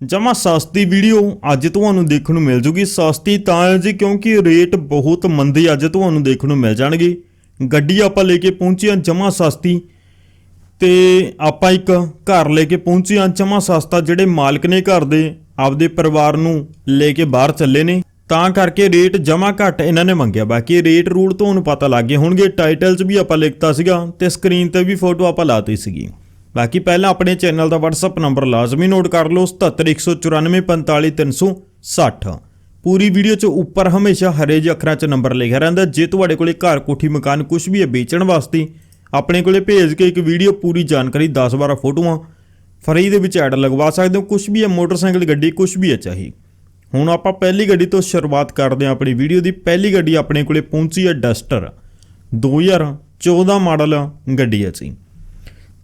ਜਮਾ ਸਸਤੀ ਵੀਡੀਓ ਅੱਜ ਤੁਹਾਨੂੰ ਦੇਖਣ ਨੂੰ ਮਿਲ ਜੂਗੀ। ਸਸਤੀ ਤਾਂ ਜੀ ਕਿਉਂਕਿ ਰੇਟ ਬਹੁਤ ਮੰਦੇ ਅੱਜ ਤੁਹਾਨੂੰ ਦੇਖਣ ਨੂੰ ਮਿਲ ਜਾਣਗੇ। ਗੱਡੀ ਆਪਾਂ ਲੈ ਕੇ ਪਹੁੰਚੇ ਹਾਂ ਜਮਾ ਸਸਤੀ ਤੇ ਆਪਾਂ ਇੱਕ ਘਰ ਲੈ ਕੇ ਪਹੁੰਚੇ ਹਾਂ ਜਮਾ ਸਸਤਾ, ਜਿਹੜੇ ਮਾਲਕ ਨੇ ਘਰ ਦੇ ਆਪਦੇ ਪਰਿਵਾਰ ਨੂੰ ਲੈ ਕੇ ਬਾਹਰ ਚੱਲੇ ਨੇ। ਤਾਂ ਕਰਕੇ ਰੇਟ ਜਮਾ ਘੱਟ ਇਹਨਾਂ ਨੇ ਮੰਗਿਆ। ਬਾਕੀ ਰੇਟ ਰੂਲ ਤੁਹਾਨੂੰ ਪਤਾ ਲੱਗ ਗਏ ਹੋਣਗੇ। ਟਾਈਟਲ 'ਚ ਵੀ ਆਪਾਂ ਲਿਖਤਾ ਸੀਗਾ ਤੇ ਸਕਰੀਨ ਤੇ ਵੀ ਫੋਟੋ ਆਪਾਂ ਲਾਤੀ ਸੀਗੀ। ਬਾਕੀ ਪਹਿਲਾਂ ਆਪਣੇ ਚੈਨਲ ਦਾ WhatsApp ਨੰਬਰ ਲਾਜ਼ਮੀ ਨੋਟ ਕਰ ਲਓ 7714945360 ਪੂਰੀ ਵੀਡੀਓ 'ਚ ਉੱਪਰ ਹਮੇਸ਼ਾ ਹਰੇ ਜਿਹੇ ਅੱਖਰਾਂ 'ਚ ਨੰਬਰ ਲਿਖਿਆ ਰਹਿੰਦਾ। ਜੇ ਤੁਹਾਡੇ ਕੋਲੇ ਘਰ, ਕੋਠੀ, ਮਕਾਨ ਕੁਝ ਵੀ ਹੈ ਵੇਚਣ ਵਾਸਤੇ, ਆਪਣੇ ਕੋਲੇ ਭੇਜ ਕੇ ਇੱਕ ਵੀਡੀਓ ਪੂਰੀ ਜਾਣਕਾਰੀ 10-12 ਫੋਟੋਆਂ ਫਰੀ ਦੇ ਵਿੱਚ ਐਡ ਲਗਵਾ ਸਕਦੇ ਹੋ। ਕੁਝ ਵੀ ਹੈ ਮੋਟਰਸਾਈਕਲ, ਗੱਡੀ ਕੁਝ ਵੀ ਹੈ ਚਾਹੀ। ਹੁਣ ਆਪਾਂ ਪਹਿਲੀ ਗੱਡੀ ਤੋਂ ਸ਼ੁਰੂਆਤ ਕਰਦੇ ਹਾਂ ਆਪਣੀ ਵੀਡੀਓ ਦੀ। ਪਹਿਲੀ ਗੱਡੀ ਆਪਣੇ ਕੋਲੇ ਪਹੁੰਚੀ ਹੈ ਡਸਟਰ 2014 ਮਾਡਲ ਗੱਡੀ ਹੈ ਜੀ।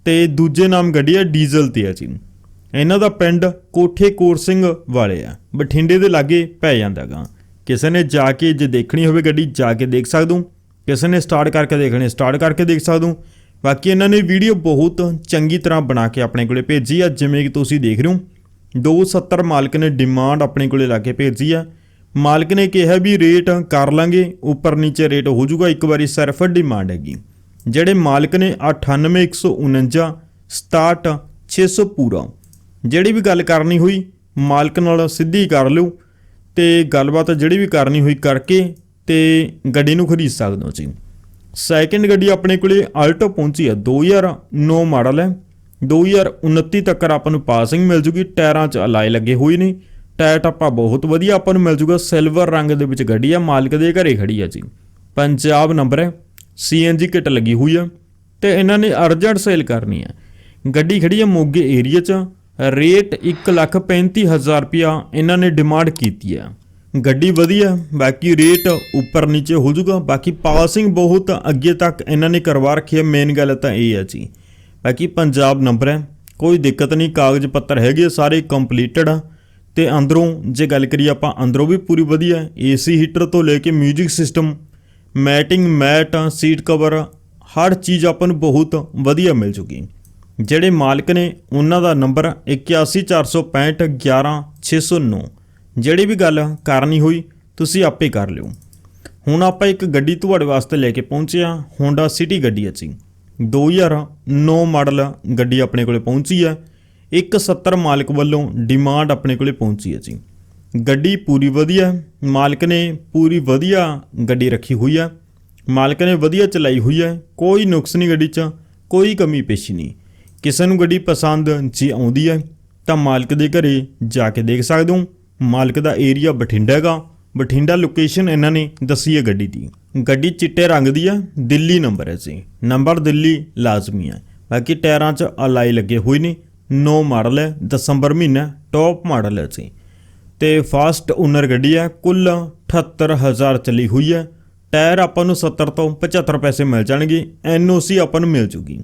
ਤੇ ਦੂਜੇ ਨਾਮ ਗੱਡੀ ਹੈ ਡੀਜ਼ਲ ਤੇ ਹੈ ਜੀ। ਇਹਨਾਂ ਦਾ ਪਿੰਡ ਕੋਠੇ ਕੋਰ ਸਿੰਘ ਵਾਲੇ ਆ। ਬਠਿੰਡੇ ਦੇ ਲਾਗੇ ਪੈ ਜਾਂਦਾਗਾ। ਕਿਸੇ ਨੇ ਜਾ ਕੇ ਜੇ ਦੇਖਣੀ ਹੋਵੇ ਗੱਡੀ, ਜਾ ਕੇ ਦੇਖ ਸਕਦੇ। ਕਿਸੇ ਨੇ ਸਟਾਰਟ ਕਰਕੇ ਦੇਖਣੀ, ਸਟਾਰਟ ਕਰਕੇ ਦੇਖ ਸਕਦੇ। ਬਾਕੀ ਇਹਨਾਂ ਨੇ ਵੀਡੀਓ ਬਹੁਤ ਚੰਗੀ ਤਰ੍ਹਾਂ ਬਣਾ ਕੇ ਆਪਣੇ ਕੋਲੇ ਭੇਜੀ ਆ, ਜਿਵੇਂ ਕਿ ਤੁਸੀਂ ਦੇਖ ਰਹੇ ਹੋ। 270 ਮਾਲਕ ਨੇ ਡਿਮਾਂਡ ਆਪਣੇ ਕੋਲੇ ਲਾ ਕੇ ਭੇਜੀ ਆ। ਮਾਲਕ ਨੇ ਕਿਹਾ ਵੀ ਰੇਟ ਕਰ ਲਾਂਗੇ, ਉੱਪਰ ਨੀਚੇ ਰੇਟ ਹੋ ਜਾਊਗਾ, ਇੱਕ ਵਾਰੀ ਸਿਰਫ ਡਿਮਾਂਡ ਹੈਗੀ। ਜਿਹੜੇ ਮਾਲਕ ਨੇ 98149 67600 ਪੂਰਾ। ਜਿਹੜੀ ਵੀ ਗੱਲ ਕਰਨੀ ਹੋਈ, ਮਾਲਕ ਨਾਲ ਸਿੱਧੀ ਕਰ ਲਿਓ ਤੇ ਗੱਲਬਾਤ ਜਿਹੜੀ ਵੀ ਕਰਨੀ ਹੋਈ ਕਰਕੇ ਤੇ ਗੱਡੀ ਨੂੰ ਖਰੀਦ ਸਕਦੇ ਹੋ ਜੀ ਸੈਕਿੰਡ ਗੱਡੀ ਆਪਣੇ ਕੋਲੇ ਆਲਟੋ ਪਹੁੰਚੀ ਹੈ 2009 ਮਾਡਲ ਹੈ। 2029 ਤੱਕ ਆਪਾਂ ਨੂੰ ਪਾਸਿੰਗ ਮਿਲ ਜੂਗੀ, ਟਾਇਰਾਂ 'ਚ ਅਲਾਈ ਲੱਗੇ ਹੋਏ ਨੇ। ਟਾਇਰ ਟੱਪਾ ਬਹੁਤ ਵਧੀਆ ਆਪਾਂ ਨੂੰ ਮਿਲ ਜੂਗਾ ਸਿਲਵਰ ਰੰਗ ਦੇ ਵਿੱਚ ਗੱਡੀ ਆ, ਮਾਲਕ ਦੇ ਘਰੇ ਖੜੀ ਆ ਜੀ। ਪੰਜਾਬ ਨੰਬਰ ਹੈ। ਸੀਐਨਜੀ ਕਿੱਟ ਲੱਗੀ ਹੋਈ ਆ ਤੇ ਇਹਨਾਂ ਨੇ ਅਰਜੈਂਟ ਸੇਲ ਕਰਨੀ ਹੈ ਗੱਡੀ ਖੜੀ ਆ ਮੋਗੇ ਏਰੀਆ 'ਚ। ਰੇਟ 135000 ਰੁਪਿਆ ਇਹਨਾਂ ਨੇ ਡਿਮਾਂਡ ਕੀਤੀ ਆ। ਗੱਡੀ ਵਧੀਆ, ਬਾਕੀ ਰੇਟ ਉੱਪਰ ਨੀਚੇ ਹੋ ਜਾਊਗਾ। ਬਾਕੀ ਪਾਸਿੰਗ ਬਹੁਤ ਅੱਗੇ ਤੱਕ ਇਹਨਾਂ ਨੇ ਕਰਵਾ ਰੱਖੀ ਹੈ ਮੇਨ ਗੱਲ ਤਾਂ ਇਹ ਹੈ ਜੀ। ਬਾਕੀ ਪੰਜਾਬ ਨੰਬਰ ਹੈ। ਕੋਈ ਦਿੱਕਤ ਨਹੀਂ, ਕਾਗਜ਼ ਪੱਤਰ ਹੈਗੇ ਸਾਰੇ ਕੰਪਲੀਟਡ ਆ। ਤੇ ਅੰਦਰੋਂ ਜੇ ਗੱਲ ਕਰੀਏ ਆਪਾਂ, ਅੰਦਰੋਂ ਵੀ ਪੂਰੀ ਵਧੀਆ ਹੈ। ਏਸੀ ਹੀਟਰ ਤੋਂ ਲੈ ਕੇ 뮤직 system matting, mat, seat cover, ਹਰ ਚੀਜ਼ ਆਪਾਂ ਨੂੰ ਬਹੁਤ ਵਧੀਆ ਮਿਲ ਜੂਗੀ। ਜਿਹੜੇ ਮਾਲਕ ਨੇ ਉਹਨਾਂ ਦਾ ਨੰਬਰ 8146511609 ਜਿਹੜੀ ਵੀ ਗੱਲ ਕਰਨੀ ਹੋਈ, ਤੁਸੀਂ ਆਪੇ ਕਰ ਲਿਓ। ਹੁਣ ਆਪਾਂ ਇੱਕ ਗੱਡੀ ਤੁਹਾਡੇ ਵਾਸਤੇ ਲੈ ਕੇ ਪਹੁੰਚੇ ਹਾਂ, Honda City ਗੱਡੀ ਹੈ ਜੀ। 2009 ਮਾਡਲ ਗੱਡੀ ਆਪਣੇ ਕੋਲੇ ਪਹੁੰਚੀ ਹੈ। 170 ਮਾਲਕ ਵੱਲੋਂ ਡਿਮਾਂਡ ਆਪਣੇ ਕੋਲੇ ਪਹੁੰਚੀ ਹੈ ਜੀ। ਗੱਡੀ ਪੂਰੀ ਵਧੀਆ, ਮਾਲਕ ਨੇ ਪੂਰੀ ਵਧੀਆ ਗੱਡੀ ਰੱਖੀ ਹੋਈ ਹੈ ਮਾਲਕ ਨੇ ਵਧੀਆ ਚਲਾਈ ਹੋਈ ਹੈ ਕੋਈ ਨੁਕਸ ਨਹੀਂ ਗੱਡੀ 'ਚ, ਕੋਈ ਕਮੀ ਪੇਸ਼ੀ ਨਹੀਂ। ਕਿਸੇ ਨੂੰ ਗੱਡੀ ਪਸੰਦ ਜੀ ਆਉਂਦੀ ਹੈ ਤਾਂ ਮਾਲਕ ਦੇ ਘਰੇ ਜਾ ਕੇ ਦੇਖ ਸਕਦੇ ਹੋ। ਮਾਲਕ ਦਾ ਏਰੀਆ ਬਠਿੰਡਾ ਹੈਗਾ, ਬਠਿੰਡਾ ਲੋਕੇਸ਼ਨ ਇਹਨਾਂ ਨੇ ਦੱਸੀ ਹੈ ਗੱਡੀ ਦੀ। ਗੱਡੀ ਚਿੱਟੇ ਰੰਗ ਦੀ ਹੈ ਦਿੱਲੀ ਨੰਬਰ ਹੈ ਜੀ। ਨੰਬਰ ਦਿੱਲੀ ਲਾਜ਼ਮੀ ਹੈ ਬਾਕੀ ਟਾਇਰਾਂ 'ਚ ਅਲਾਈ ਲੱਗੇ ਹੋਏ ਨੇ 9 ਮਾਡਲ ਹੈ, ਦਸੰਬਰ ਮਹੀਨਾ ਟੌਪ ਮਾਡਲ ਹੈ ਜੀ। ਤੇ ਫਾਸਟ ਓਨਰ ਗੱਡੀ ਹੈ, ਕੁੱਲ 78000 ਚਲੀ ਹੋਈ ਹੈ। ਟਾਇਰ ਆਪਾਂ ਨੂੰ 70 ਤੋਂ 75 ਪੈਸੇ ਮਿਲ ਜਾਣਗੇ ਐਨਓਸੀ ਆਪਾਂ ਨੂੰ ਮਿਲ ਜੂਗੀ।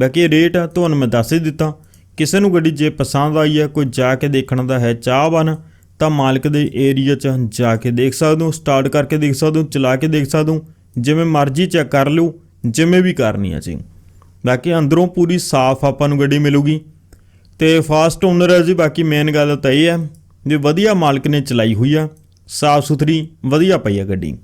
ਬਾਕੀ ਰੇਟ ਤੁਹਾਨੂੰ ਮੈਂ ਦੱਸ ਹੀ ਦਿੱਤਾ। ਕਿਸੇ ਨੂੰ ਗੱਡੀ ਜੇ ਪਸੰਦ ਆਈ ਹੈ, ਕੋਈ ਜਾ ਕੇ ਦੇਖਣ ਦਾ ਹੈ ਚਾਹਵਾਨ ਤਾਂ ਮਾਲਕ ਦੇ ਏਰੀਆ 'ਚ ਜਾ ਕੇ ਦੇਖ ਸਕਦੇ ਹੋ, ਸਟਾਰਟ ਕਰਕੇ ਦੇਖ ਸਕਦੇ ਹੋ, ਚਲਾ ਕੇ ਦੇਖ ਸਕਦੇ ਹੋ। ਜਿਵੇਂ ਮਰਜ਼ੀ ਚੈੱਕ ਕਰ ਲਿਓ, ਜਿਵੇਂ ਵੀ ਕਰਨੀ ਹੈ ਜੀ। ਬਾਕੀ ਅੰਦਰੋਂ ਪੂਰੀ ਸਾਫ਼ ਆਪਾਂ ਨੂੰ ਗੱਡੀ ਮਿਲੂਗੀ। ਤੇ ਫਾਸਟ ਓਨਰ ਹੈ ਜੀ, ਬਾਕੀ ਮੇਨ ਗੱਲ ਤਾਂ ਇਹ ਹੈ ਜੇ ਵਧੀਆ ਮਾਲਕ ਨੇ ਚਲਾਈ ਹੋਈ ਆ, ਸਾਫ਼ ਸੁਥਰੀ, ਵਧੀਆ ਪਈ ਆ ਗੱਡੀ।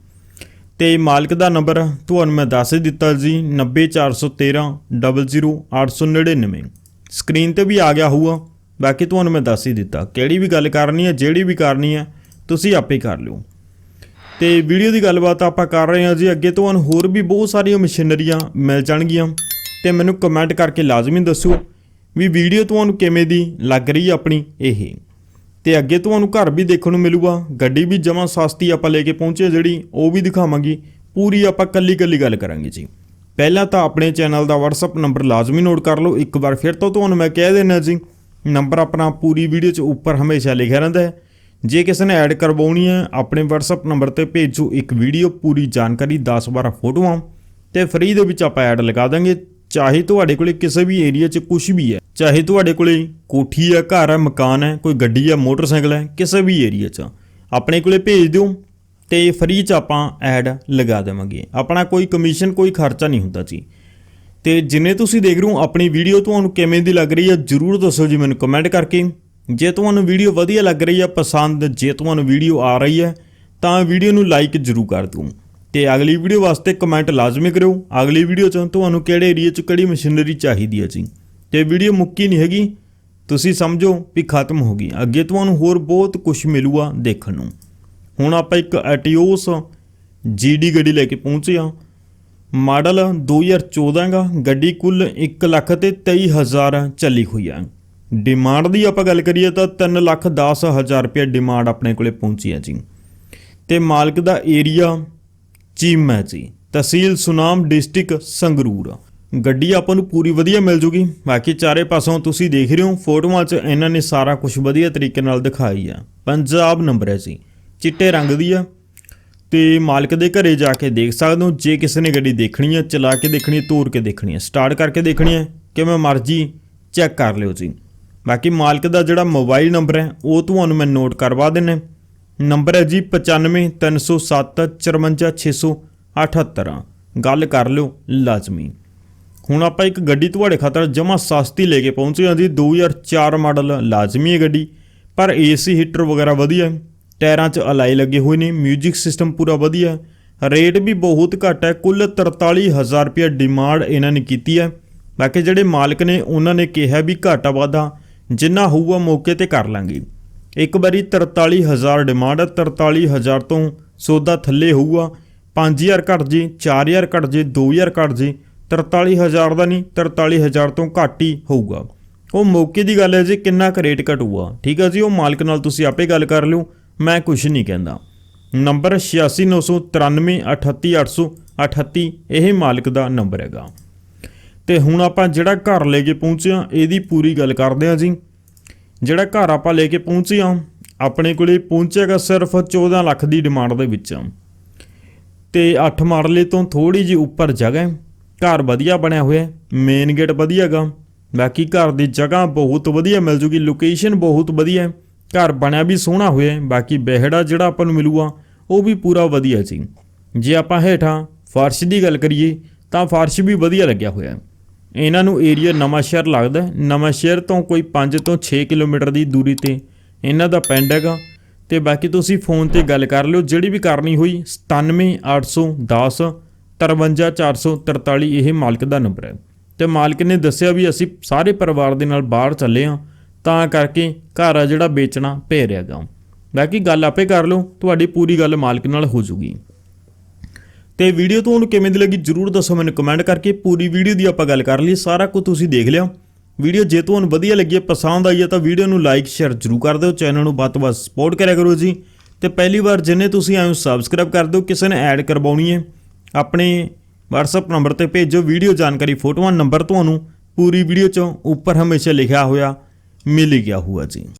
ਤੇ ਮਾਲਕ ਦਾ ਨੰਬਰ ਤੁਹਾਨੂੰ ਮੈਂ ਦੱਸ ਹੀ ਦਿੱਤਾ ਜੀ 90413 00899 ਸਕਰੀਨ ਤੇ ਵੀ ਆ ਗਿਆ ਹੋਊਗਾ, ਬਾਕੀ ਤੁਹਾਨੂੰ ਮੈਂ ਦੱਸ ਹੀ ਦਿੱਤਾ। ਕਿਹੜੀ ਵੀ ਗੱਲ ਕਰਨੀ ਹੈ ਜਿਹੜੀ ਵੀ ਕਰਨੀ ਹੈ ਤੁਸੀਂ ਆਪੇ ਕਰ ਲਿਓ। ਤੇ ਵੀਡੀਓ ਦੀ ਗੱਲਬਾਤ ਆਪਾਂ ਕਰ ਰਹੇ ਹਾਂ ਜੀ, ਅੱਗੇ ਤੁਹਾਨੂੰ ਹੋਰ ਵੀ ਬਹੁਤ ਸਾਰੀਆਂ ਮਸ਼ੀਨਰੀਆਂ ਮਿਲ ਜਾਣਗੀਆਂ। ਤੇ ਮੈਨੂੰ ਕਮੈਂਟ ਕਰਕੇ ਲਾਜ਼ਮੀ ਦੱਸੋ ਵੀ ਵੀਡੀਓ ਤੁਹਾਨੂੰ ਕਿਵੇਂ ਦੀ ਲੱਗ ਰਹੀ ਹੈ ਆਪਣੀ, ਇਹ। ਤੇ ਅੱਗੇ ਤੁਹਾਨੂੰ ਘਰ ਵੀ ਦੇਖਣ ਨੂੰ ਮਿਲੂਗਾ। ਗੱਡੀ ਵੀ ਜਮਾਂ ਸਸਤੀ ਆਪਾਂ ਲੈ ਕੇ ਪਹੁੰਚੇ, ਜਿਹੜੀ ਉਹ ਵੀ ਦਿਖਾਵਾਂਗੀ। ਪੂਰੀ ਆਪਾਂ ਕੱਲੀ ਕੱਲੀ ਗੱਲ ਕਰਾਂਗੇ ਜੀ। ਪਹਿਲਾਂ ਤਾਂ ਆਪਣੇ ਚੈਨਲ ਦਾ WhatsApp ਨੰਬਰ ਲਾਜ਼ਮੀ ਨੋਟ ਕਰ ਲਓ। ਇੱਕ ਵਾਰ ਫਿਰ ਤੋਂ ਤੁਹਾਨੂੰ ਮੈਂ ਕਹਿ ਦੇਣਾ ਜੀ, ਨੰਬਰ ਆਪਣਾ ਪੂਰੀ ਵੀਡੀਓ 'ਚ ਉੱਪਰ ਹਮੇਸ਼ਾ ਲਿਖਿਆ ਰਹਿੰਦਾ ਹੈ। ਜੇ ਕਿਸੇ ਨੇ ਐਡ ਕਰਵਾਉਣੀ ਹੈ, ਆਪਣੇ WhatsApp ਨੰਬਰ ਤੇ ਭੇਜੋ ਇੱਕ ਵੀਡੀਓ, ਪੂਰੀ ਜਾਣਕਾਰੀ 10-12 ਫੋਟੋਆਂ। ਤੇ ਫ੍ਰੀ ਦੇ ਵਿੱਚ ਆਪਾਂ ਐਡ ਲਗਾ ਦਾਂਗੇ। ਚਾਹੇ ਤੁਹਾਡੇ ਕੋਲੇ ਕਿਸੇ ਵੀ ਏਰੀਆ 'ਚ ਕੁਝ ਵੀ ਹੈ, ਚਾਹੇ ਤੁਹਾਡੇ ਕੋਲੇ ਕੋਠੀ ਹੈ, ਘਰ ਹੈ, ਮਕਾਨ ਹੈ, ਕੋਈ ਗੱਡੀ ਹੈ, ਮੋਟਰਸਾਈਕਲ ਹੈ, ਕਿਸੇ ਵੀ ਏਰੀਆ 'ਚ, ਆਪਣੇ ਕੋਲੇ ਭੇਜ ਦਿਓ ਤੇ ਫ੍ਰੀ 'ਚ ਆਪਾਂ ਐਡ ਲਗਾ ਦੇਵਾਂਗੇ। ਆਪਣਾ ਕੋਈ ਕਮਿਸ਼ਨ ਕੋਈ ਖਰਚਾ ਨਹੀਂ ਹੁੰਦਾ ਜੀ। ਤੇ ਜਿੰਨੇ ਤੁਸੀਂ ਦੇਖ ਰਹੇ ਹੋ ਆਪਣੀ ਵੀਡੀਓ ਤੁਹਾਨੂੰ ਕਿਵੇਂ ਦੀ ਲੱਗ ਰਹੀ ਹੈ, ਜਰੂਰ ਦੱਸੋ ਜੀ ਮੈਨੂੰ ਕਮੈਂਟ ਕਰਕੇ। ਜੇ ਤੁਹਾਨੂੰ ਵੀਡੀਓ ਵਧੀਆ ਲੱਗ ਰਹੀ ਹੈ, ਪਸੰਦ, ਜੇ ਤੁਹਾਨੂੰ ਵੀਡੀਓ ਆ ਰਹੀ ਹੈ, ਤਾਂ ਵੀਡੀਓ ਨੂੰ ਲਾਈਕ ਜ਼ਰੂਰ ਕਰ ਦਿਓ। ਤੇ ਅਗਲੀ ਵੀਡੀਓ ਵਾਸਤੇ ਕਮੈਂਟ ਲਾਜ਼ਮੀ ਕਰਿਓ। ਅਗਲੀ ਵੀਡੀਓ 'ਚ ਤੁਹਾਨੂੰ ਕਿਹੜੇ ਏਰੀਆ 'ਚ ਕਿਹੜੀ ਮਸ਼ੀਨਰੀ ਚਾਹੀਦੀ ਹੈ ਜੀ। ਤੇ ਵੀਡੀਓ ਮੁੱਕੀ ਨਹੀਂ ਹੈਗੀ। ਤੁਸੀਂ ਸਮਝੋ ਵੀ ਖਤਮ ਹੋ ਗਈ। ਅੱਗੇ ਤੁਹਾਨੂੰ ਹੋਰ ਬਹੁਤ ਕੁਝ ਮਿਲੂਗਾ ਦੇਖਣ ਨੂੰ। ਹੁਣ ਆਪਾਂ ਇੱਕ ਐਟੀਓਸ ਜੀਡੀ ਗੱਡੀ ਲੈ ਕੇ ਪਹੁੰਚੇ ਹਾਂ। ਮਾਡਲ 2014 ਗਾ। ਗੱਡੀ ਕੁੱਲ 1 ਲੱਖ ਤੇ 23000 ਚੱਲੀ ਹੋਈ ਆ ਡਿਮਾਂਡ ਦੀ ਆਪਾਂ ਗੱਲ ਕਰੀਏ ਤਾਂ 3 ਲੱਖ 10 ਹਜ਼ਾਰ ਰੁਪਏ ਡਿਮਾਂਡ ਆਪਣੇ ਕੋਲੇ ਪਹੁੰਚੀ ਹੈ ਜੀ। ਤੇ ਮਾਲਕ ਦਾ ਏਰੀਆ ਚੀਮ ਹੈ ਜੀ। ਤਹਿਸੀਲ ਸੁਨਾਮ, ਡਿਸਟ੍ਰਿਕਟ ਸੰਗਰੂਰ। ਗੱਡੀ ਆਪਾਂ ਨੂੰ ਪੂਰੀ ਵਧੀਆ ਮਿਲ ਜੂਗੀ। ਬਾਕੀ ਚਾਰੇ ਪਾਸੋਂ ਤੁਸੀਂ ਦੇਖ ਰਹੇ ਹੋ, ਫੋਟੋਆਂ 'ਚ ਇਹਨਾਂ ਨੇ ਸਾਰਾ ਕੁਝ ਵਧੀਆ ਤਰੀਕੇ ਨਾਲ ਦਿਖਾਈ ਆ। ਪੰਜਾਬ ਨੰਬਰ ਹੈ ਜੀ। ਚਿੱਟੇ ਰੰਗ ਦੀ ਆ। ਤੇ ਮਾਲਕ ਦੇ ਘਰੇ ਜਾ ਕੇ ਦੇਖ ਸਕਦੇ ਹੋ, ਜੇ ਕਿਸੇ ਨੇ ਗੱਡੀ ਦੇਖਣੀ ਹੈ ਚਲਾ ਕੇ ਦੇਖਣੀ ਹੈ ਤੋਰ ਕੇ ਦੇਖਣੀ ਹੈ ਸਟਾਰਟ ਕਰਕੇ ਦੇਖਣੀ ਹੈ ਕਿਵੇਂ ਮਰਜ਼ੀ ਚੈੱਕ ਕਰ ਲਿਓ ਜੀ। ਬਾਕੀ ਮਾਲਕ ਦਾ ਜਿਹੜਾ ਮੋਬਾਈਲ ਨੰਬਰ ਹੈ, ਉਹ ਤੁਹਾਨੂੰ ਮੈਂ ਨੋਟ ਕਰਵਾ ਦਿੰਨੇ। ਨੰਬਰ ਹੈ ਜੀ 9530754678 ਗੱਲ ਕਰ ਲਿਓ ਲਾਜ਼ਮੀ। ਹੁਣ ਆਪਾਂ ਇੱਕ ਗੱਡੀ ਤੁਹਾਡੇ ਖਾਤਰ ਜਮਾ ਸਸਤੀ ਲੈ ਕੇ ਪਹੁੰਚੇ ਹਾਂ ਜੀ 2004 ਮਾਡਲ ਲਾਜ਼ਮੀ ਹੈ ਗੱਡੀ, ਪਰ ਏਸੀ ਹੀਟਰ ਵਗੈਰਾ ਵਧੀਆ ਟਾਇਰਾਂ 'ਚ ਅਲਾਈ ਲੱਗੇ ਹੋਏ ਨੇ, 뮤직 ਸਿਸਟਮ ਪੂਰਾ ਵਧੀਆ ਰੇਟ ਵੀ ਬਹੁਤ ਘੱਟ ਹੈ, ਕੁੱਲ 43000 ਰੁਪਏ ਡਿਮਾਂਡ ਇਹਨਾਂ ਨੇ ਕੀਤੀ ਹੈ। ਬਾਕੀ ਜਿਹੜੇ ਮਾਲਕ ਨੇ, ਉਹਨਾਂ ਨੇ ਕਿਹਾ ਵੀ ਘਾਟਾ ਵਾਧਾ ਜਿੰਨਾ ਹੋਊਗਾ ਮੌਕੇ ਤੇ ਕਰ ਲਾਂਗੇ। ਇੱਕ ਵਾਰੀ 43000 ਡਿਮਾਂਡ ਹੈ 43000 ਤੋਂ ਸੌਦਾ ਥੱਲੇ ਹੋਊਗਾ। 5000 ਘੱਟ ਜੇ 4000 ਘੱਟ ਜੇ 2000 ਘੱਟ ਜੇ 43000 ਦਾ ਨਹੀਂ 43000 ਤੋਂ ਘੱਟ ਹੀ ਹੋਊਗਾ। ਉਹ ਮੌਕੇ ਦੀ ਗੱਲ ਹੈ ਜੀ, ਕਿੰਨਾ ਕੁ ਰੇਟ ਘਟੂਗਾ। ਠੀਕ ਹੈ ਜੀ, ਉਹ ਮਾਲਕ ਨਾਲ ਤੁਸੀਂ ਆਪੇ ਗੱਲ ਕਰ ਲਿਓ, ਮੈਂ ਕੁਝ ਨਹੀਂ ਕਹਿੰਦਾ। ਨੰਬਰ 8699388838 ਇਹ ਮਾਲਕ ਦਾ ਨੰਬਰ ਹੈਗਾ। ਤੇ ਹੁਣ ਆਪਾਂ ਜਿਹੜਾ ਘਰ ਲੈ ਕੇ ਪਹੁੰਚਿਆ ਇਹਦੀ ਪੂਰੀ ਗੱਲ ਕਰਦੇ ਹਾਂ ਜੀ। ਜਿਹੜਾ ਘਰ ਆਪਾਂ ਲੈ ਕੇ ਪਹੁੰਚੇ ਹਾਂ, ਆਪਣੇ ਕੋਲੇ ਪਹੁੰਚੇਗਾ ਸਿਰਫ 14 ਲੱਖ ਦੀ ਡਿਮਾਂਡ ਦੇ ਵਿੱਚ। ਤੇ 8 ਮਾਡਲੇ ਤੋਂ ਥੋੜੀ ਜਿਹੀ ਉੱਪਰ ਜਗ੍ਹਾ ਹੈ, ਘਰ ਵਧੀਆ ਬਣਿਆ ਹੋਇਆ ਮੇਨ ਗੇਟ ਵਧੀਆ ਹੈਗਾ। ਬਾਕੀ ਘਰ ਦੀ ਜਗ੍ਹਾ ਬਹੁਤ ਵਧੀਆ ਮਿਲ ਜੂਗੀ ਲੋਕੇਸ਼ਨ ਬਹੁਤ ਵਧੀਆ ਹੈ, ਘਰ ਬਣਿਆ ਵੀ ਸੋਹਣਾ ਹੋਇਆ ਬਾਕੀ ਬਹਿੜਾ ਜਿਹੜਾ ਆਪਾਂ ਨੂੰ ਮਿਲੂਗਾ, ਉਹ ਵੀ ਪੂਰਾ ਵਧੀਆ ਸੀ ਜੇ ਆਪਾਂ ਹੇਠਾਂ ਫਰਸ਼ ਦੀ ਗੱਲ ਕਰੀਏ, ਤਾਂ ਫਰਸ਼ ਵੀ ਵਧੀਆ ਲੱਗਿਆ ਹੋਇਆ ਇਹਨਾਂ ਨੂੰ ਏਰੀਆ ਨਵਾਂ ਸ਼ਹਿਰ ਲੱਗਦਾ ਹੈ। ਨਵਾਂ ਸ਼ਹਿਰ ਤੋਂ ਕੋਈ 5 ਤੋਂ 6 ਕਿਲੋਮੀਟਰ ਦੀ ਦੂਰੀ ਤੇ ਇਹਨਾਂ ਦਾ ਪਿੰਡ ਹੈਗਾ। ਤੇ ਬਾਕੀ ਤੁਸੀਂ ਫੋਨ ਤੇ ਗੱਲ ਕਰ ਲਿਓ, ਜਿਹੜੀ ਵੀ ਕਰਨੀ ਹੋਈ 97810 53443 ਇਹ ਮਾਲਕ ਦਾ ਨੰਬਰ ਹੈ। ਤੇ ਮਾਲਕ ਨੇ ਦੱਸਿਆ ਵੀ ਅਸੀਂ ਸਾਰੇ ਪਰਿਵਾਰ ਦੇ ਨਾਲ ਬਾਹਰ ਚੱਲੇ ਹਾਂ, ਤਾਂ ਕਰਕੇ ਘਰ ਆ ਜਿਹੜਾ ਵੇਚਣਾ ਪੈ ਰਿਹਾਗਾ ਬਾਕੀ ਗੱਲ ਆਪੇ ਕਰ ਲਓ, ਤੁਹਾਡੀ ਪੂਰੀ ਗੱਲ ਮਾਲਕ ਨਾਲ ਹੋ ਜੂਗੀ। ਤੇ ਵੀਡੀਓ ਤੁਹਾਨੂੰ ਕਿਵੇਂ ਦੀ ਲੱਗੀ ਜਰੂਰ ਦੱਸੋ ਮੈਨੂੰ ਕਮੈਂਟ ਕਰਕੇ। ਪੂਰੀ ਵੀਡੀਓ ਦੀ ਆਪਾਂ ਗੱਲ ਕਰ ਲਈ ਸਾਰਾ ਕੁਝ ਤੁਸੀਂ ਦੇਖ ਲਿਆ ਵੀਡੀਓ ਜੇ ਤੁਹਾਨੂੰ ਵਧੀਆ ਲੱਗੀ ਹੈ ਪਸੰਦ ਆਈ ਹੈ ਤਾਂ ਵੀਡੀਓ ਨੂੰ ਲਾਈਕ ਸ਼ੇਅਰ ਜਰੂਰ ਕਰ ਦਿਓ। ਚੈਨਲ ਨੂੰ ਵੱਧ ਤੋਂ ਵੱਧ ਸਪੋਰਟ ਕਰਿਆ ਕਰੋ ਜੀ। ਤੇ ਪਹਿਲੀ ਵਾਰ ਜਿੰਨੇ ਤੁਸੀਂ ਆਏ ਹੋ ਸਬਸਕ੍ਰਾਈਬ ਕਰ ਦਿਓ। ਕਿਸੇ ਨੇ ਐਡ ਕਰਵਾਉਣੀ ਹੈ, ਆਪਣੇ WhatsApp ਨੰਬਰ ਤੇ ਭੇਜੋ। ਵੀਡੀਓ ਜਾਣਕਾਰੀ, ਫੋਟੋਆਂ ਨੰਬਰ ਤੁਹਾਨੂੰ ਪੂਰੀ ਵੀਡੀਓ 'ਚੋਂ ਉੱਪਰ ਹਮੇਸ਼ਾ ਲਿਖਿਆ ਹੋਇਆ, ਮਿਲ ਗਿਆ ਹੋਊਗਾ ਜੀ।